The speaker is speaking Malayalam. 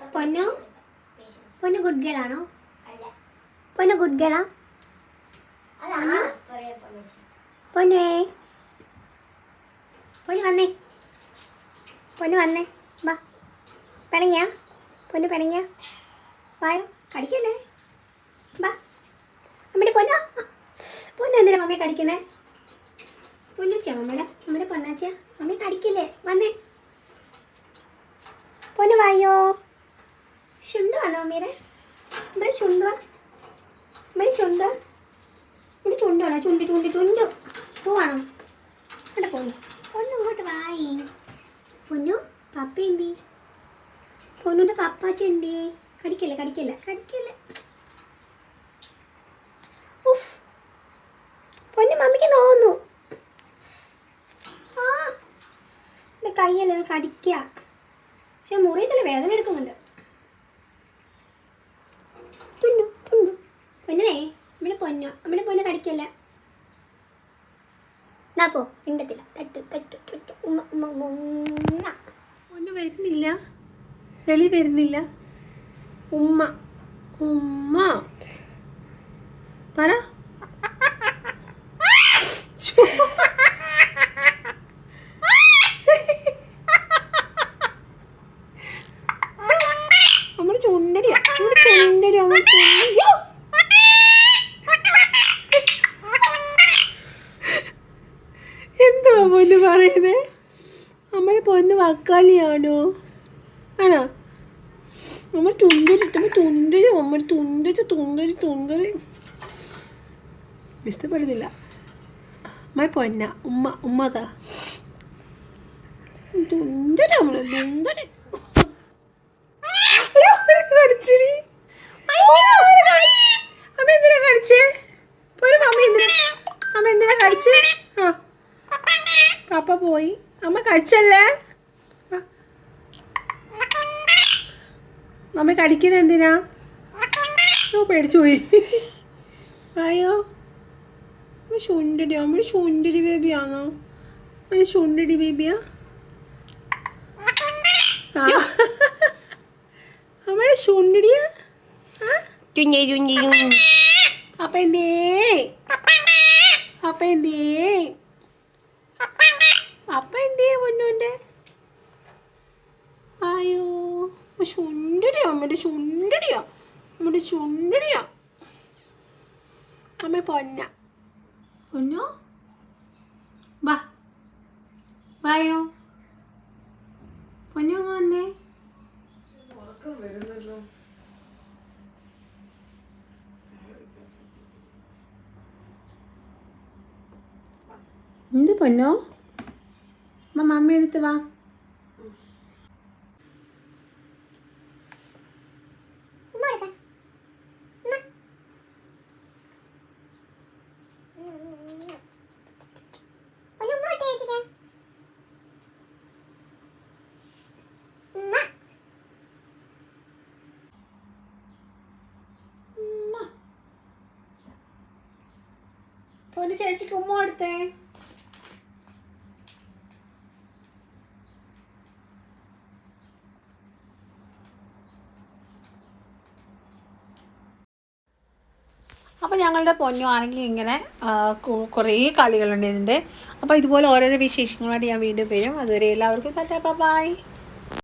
പൊന്നു. പൊന്നു ഗുഡ് ഗേൾ ആണോ. പൊന്നു ഗുഡ് ഗേളാ. പൊന്നുവേ പൊന്നു? വന്നേ. പൊന്നു വന്നേ. വാ. പിണങ്ങിയാ? പൊന്നു പിണങ്ങിയാ? വായോ കടിക്കല്ലേ? വാ. നമ്മുടെ പൊന്നു? പൊന്നു എന്തിനാ മമ്മിയെ കടിക്കണേ പൊന്നുച്ചാ മമ്മയുടെ നമ്മുടെ പൊന്നാച്ചാ. മമ്മി കടിക്കില്ലേ? വന്നേ. പൊന്നു വായോ. ശുണ്ടുവാണോ അമ്മയുടെ ഇവിടെ ശുണ്ടുവാ ഇവിടെ ശുണ്ടുവാ ഇവിടെ ചുണ്ട് ചുണ്ട് ചുണ്ടു പോവാണോ? അവിടെ പോന്നു പൊന്നു ഇങ്ങോട്ട് വായി. പൊന്നു പപ്പ എന്തി? പൊന്നുന്റെ പപ്പാച്ച എന്തി? കടിക്കല്ലേ കടിക്കല്ലേ കടിക്കല്ലേ. ഉഫ്. പൊന്നു മമ്മിക്ക് തോന്നുന്നു. ആ. എന്റെ കയ്യല്ലേ കടിക്കുക പക്ഷെ മുറിയത്തില്ല വേദന എടുക്കുന്നുണ്ട് തുന്നു തുന്നു പൊന്നുവേ നമ്മുടെ പൊന്നു നമ്മുടെ പൊന്നു കടിക്കല്ല. നാ പോ ഇണ്ടത്തില്ല തറ്റു തറ്റു തറ്റു ഉമ്മ ഉമ്മ ഉമ്മ ഒന്ന് വരുന്നില്ല. വെളി വരുന്നില്ല. ഉമ്മ. ഉമ്മ. പറ. നമ്മുടെ ചുണ്ടടിയാ നമ്മുടെ ചുണ്ടടി. നമ്മുടെ പറയുന്നത് അമ്മ പൊന്ന് വക്കാലിയാണോ? ആണോ? നമ്മൾ തുന്തരി നമ്മൾ തുന്തരി നമ്മൾ തുന്തരി തുന്തരി തുന്തരി ഇഷ്ടപ്പെടുന്നില്ല. അമ്മ പൊന്ന ഉമ്മ ഉമ്മതാ. തുന്തരി അമ്മ തുന്തരി. അമ്മ എന്തിനാ കടിച്ചേ ഒരു അമ്മ എന്തിനാ? അമ്മ എന്തിനാ കടിച്ചേ പാപ്പ പോയി. അമ്മ കഴിച്ചല്ലേ നമ്മ അമ്മ കടിക്കുന്നത് എന്തിനാ? ഓ പേടിച്ചു പോയി. അയ്യോ. ശുണ്ടടി അമ്മ ശുണ്ടടി ബേബിയാണോ അമ്മ ശുണ്ടടി ബേബിയാ? അമ്മയുടെ ശുണ്ടടിയാ ആ. അപ്പ എന്തേ അപ്പ എന്തേ അപ്പ എന്തേ പൊന്നുണ്ട് അയ്യോ ചുണ്ടടിയോ? അമ്മയുടെ ചുണ്ടടിയോ? അമ്മയുടെ ചുണ്ടടിയോ? അമ്മ പൊന്ന. പൊന്നു? വാ. വായോ? പൊന്നു വന്നേ? എന്ത് പൊന്നോ? അമ്മ മമ്മി എടുത്ത് വാ ഉമ്മ എടുക്കാം പൊന്നു ഉമ്മ ഇട്ടേ ചേച്ചിക്ക് ഉമ്മ ഉമ്മ. പൊന്നു ചേച്ചിക്ക് ഉമ്മ കൊടുത്തേ. അപ്പോൾ ഞങ്ങളുടെ പൊന്നു ആണെങ്കിൽ ഇങ്ങനെ കുറേ കളികളുണ്ട് ഇതിന്റെ അപ്പോൾ ഇതുപോലെ ഓരോരോ വിശേഷങ്ങളുമായിട്ട് ഞാൻ വീണ്ടും വരും. അതുവരെ എല്ലാവർക്കും തട്ടാ ബൈ.